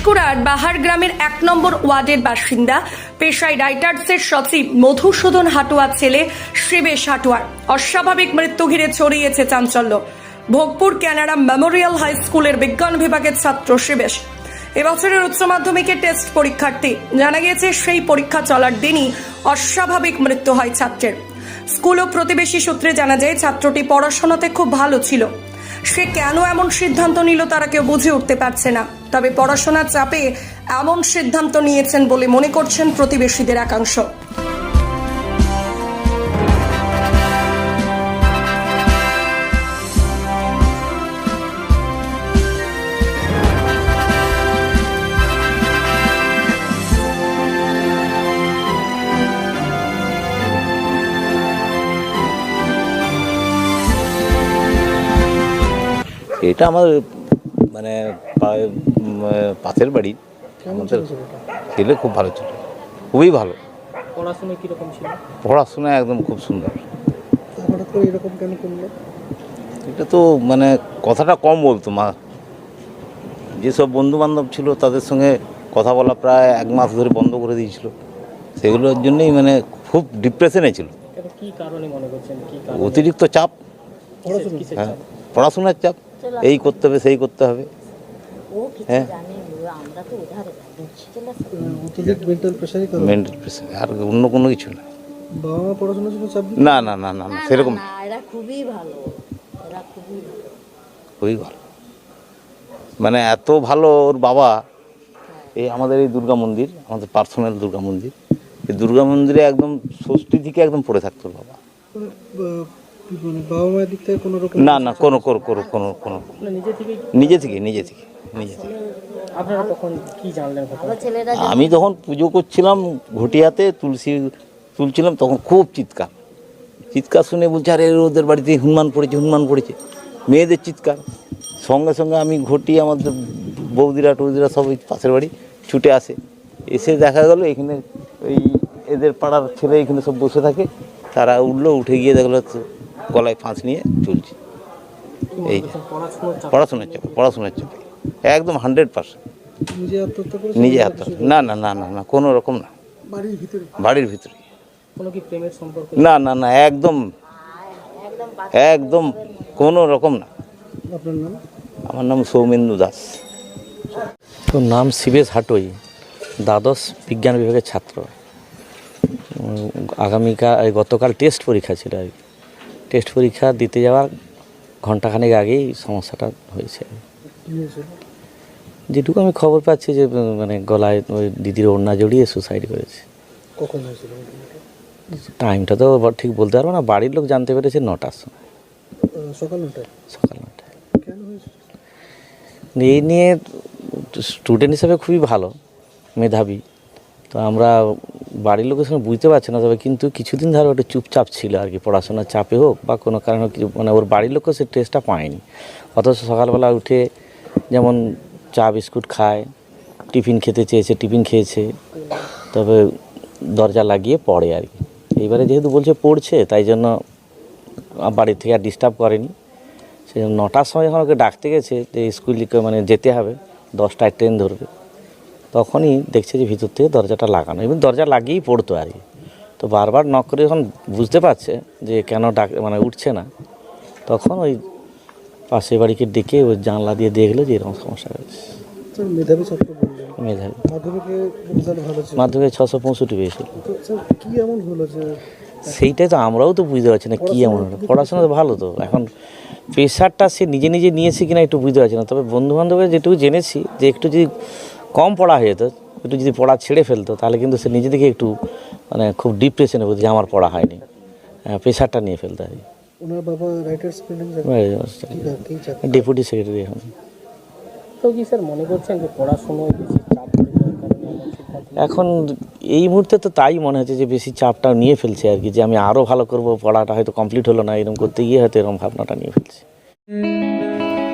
পাঁশকুড়ার বাহার গ্রামের এক নম্বর ওয়ার্ডের বাসিন্দা, পেশায় রাইটার্সের সচিব মধুসূদন হাটুয়ার ছেলে শিবেশ হাটুয়ার অস্বাভাবিক মৃত্যু ঘিরে ছড়িয়েছে চাঞ্চল্য। ভোগপুর ক্যানাডা মেমোরিয়াল হাই স্কুলের বিজ্ঞান বিভাগের ছাত্র শিবেশ। এবছরের উচ্চ মাধ্যমিকের টেস্ট পরীক্ষার্থী। জানা গিয়েছে, সেই পরীক্ষা চলার দিনই অস্বাভাবিক মৃত্যু হয় ছাত্রের। স্কুল ও প্রতিবেশী সূত্রে জানা যায়, ছাত্রটি পড়াশোনাতে খুব ভালো ছিল। সে কেন এমন সিদ্ধান্ত নিল তারা কেউ বুঝে উঠতে পারছে না। তবে পড়াশোনার চাপে এমন সিদ্ধান্ত নিয়েছেন বলে মনে করছেন প্রতিবেশীদের একাংশ। এটা আমাদের মানে পা- পাশের বাড়ি। আমাদের ছেলে খুব ভালো ছিল। খুবই ভালো। পড়াশোনায় কীরকম ছিল? পড়াশোনা একদম খুব সুন্দর। হঠাৎ করে এরকম কেন করল? এটা তো মানে কথাটা কম বলতো মা। যেসব বন্ধু বান্ধব ছিল তাদের সঙ্গে কথা বলা প্রায় এক মাস ধরে বন্ধ করে দিয়েছিল। সেগুলোর জন্যই মানে খুব ডিপ্রেশনে ছিল। কেন কি কারণে মনে করছেন? কি কারণে? অতিরিক্ত চাপ। কিসের হ্যাঁ চাপ? পড়াশোনার চাপ। এই করতে হবে সেই করতে হবে। হ্যাঁ। মেন্টাল প্রেশার আর অন্য কোনো কিছু না। না না না না না সেরকম খুবই ভালো খুবই ভালো। মানে এত ভালো ওর বাবা এই আমাদের এই দুর্গা মন্দির আমাদের পার্সোনাল দুর্গা মন্দির এই দুর্গা মন্দিরে একদম ষষ্ঠী থেকে একদম পড়ে থাকতো ওর বাবা। মানে, বা- কি মানে বাবা মায়ের দিক থেকে কোনো রকম না না কোনো কোনো কোনো কোনো কোনো। নিজে থেকে নিজে থেকে নিজে থেকে নিজে থেকে। আপনারা তখন কি জানলেন আমি যখন পুজো করছিলাম ঘটিয়াতে তুলসী তুলছিলাম তখন খুব চিৎকার। চিৎকার শুনে বলছে আরে ওদের বাড়িতে হনুমান পড়েছে হনুমান পড়েছে। মেয়েদের চিৎকার। সঙ্গে সঙ্গে আমি ঘটি আমাদের বৌদিরা টৌদিরা সব ওই পাশের বাড়ি ছুটে আসে। এসে দেখা গেল এখানে ওই এদের পাড়ার ছেলে এখানে সব বসে থাকে। তারা উঠল উঠে গিয়ে দেখল গলায় ফাঁস নিয়ে চলছে। এই পড়াশোনার চাপ? পড়াশোনার চাপে একদম হান্ড্রেড পার্সেন্ট। নিজে হাতে না না না না না কোনো রকম না। বাড়ির ভিতরে? বাড়ির ভিতরে। কোনো কি প্রেমের সম্পর্ক? না না না একদম একদম কোনো রকম না। আমার নাম সৌমেন্দু দাস। তো নাম শিবেশ হাটই দ্বাদশ বিজ্ঞান বিভাগের ছাত্র। আগামীকাল গতকাল টেস্ট পরীক্ষা ছিল আর কি। টেস্ট পরীক্ষা দিতে যাওয়ার ঘন্টাখানেক আগেই সমস্যাটা হয়েছে। যেটুকু আমি খবর পাচ্ছি যে মানে গলায় ওই দিদির ওড়না জড়িয়ে সুসাইড করেছে। কখন হয়েছিল টাইমটা তো ঠিক বলতে পারব না বাড়ির লোক জানতে পেরেছে নটার সময়। সকাল নটায়? সকাল নটায়। এই নিয়ে স্টুডেন্ট হিসাবে খুবই ভালো মেধাবী। তো আমরা বাড়ির লোকের সঙ্গে বুঝতে পারছে না, তবে কিন্তু কিছুদিন ধরে ওটা চুপচাপ ছিল আর কি, পড়াশোনার চাপে হোক বা কোনো কারণে মানে ওর বাড়ির লোকও সে টেস্টটা পায়নি। অথচ সকালবেলা উঠে যেমন চা বিস্কুট খায়, টিফিন খেতে চেয়েছে, টিফিন খেয়েছে, তবে দরজা লাগিয়ে পড়ে আর কি। এইবারে যেহেতু বলছে পড়ছে, তাই জন্য বাড়ি থেকে আর ডিস্টার্ব করেনি। সে নটার সময় যখন ওকে ডাকতে গেছে, যে স্কুল মানে যেতে হবে, দশটায় ট্রেন ধরবে তখনই দেখছে যে ভিতর থেকে দরজাটা লাগানো এবং দরজা লাগিয়েই পড়তো আর কি। তো বারবার নক করে যখন বুঝতে পারছে যে কেন ডাক মানে উঠছে না তখন ওই পাশের বাড়িকে ডেকে ওই জানলা দিয়ে দেখল যে এরকম সমস্যা হয়েছে। মেধাবী ছাত্র মাধ্যমিকে ছশো পঁয়ষট্টি পেয়েছিল। কি এমন হলো যে সেইটাই তো আমরাও তো বুঝতে পারছি না কী এমন হলো। পড়াশোনা তো ভালো তো। এখন প্রেশারটা সে নিজে নিজে নিয়েছে কিনা একটু বুঝতে পারছি না। তবে বন্ধু বান্ধবের যেটুকু জেনেছি যে একটু যদি কম পড়া হয়ে যেত একটু যদি পড়া ছেড়ে ফেলতো তাহলে কিন্তু সে নিজে থেকে একটু মানে খুব ডিপ্রেশনে বুঝি যে আমার পড়া হয়নি। প্রেশারটা নিয়ে ফেলতে আর ওনার বাবা রাইটার্স কি ডেপুটি সেক্রেটারি এখন তো কি স্যার মনে করছেন যে পড়াশোনায় বেশি চাপ পড়ে যাওয়ার কারণে এমন সিদ্ধান্ত এখন এই মুহূর্তে তো তাই মনে হচ্ছে যে বেশি চাপটা নিয়ে ফেলছে আর কি যে আমি আরও ভালো করব পড়াটা হয়তো কমপ্লিট হলো না এরকম করতে গিয়ে হয়তো এরকম ভাবনাটা নিয়ে ফেলছে।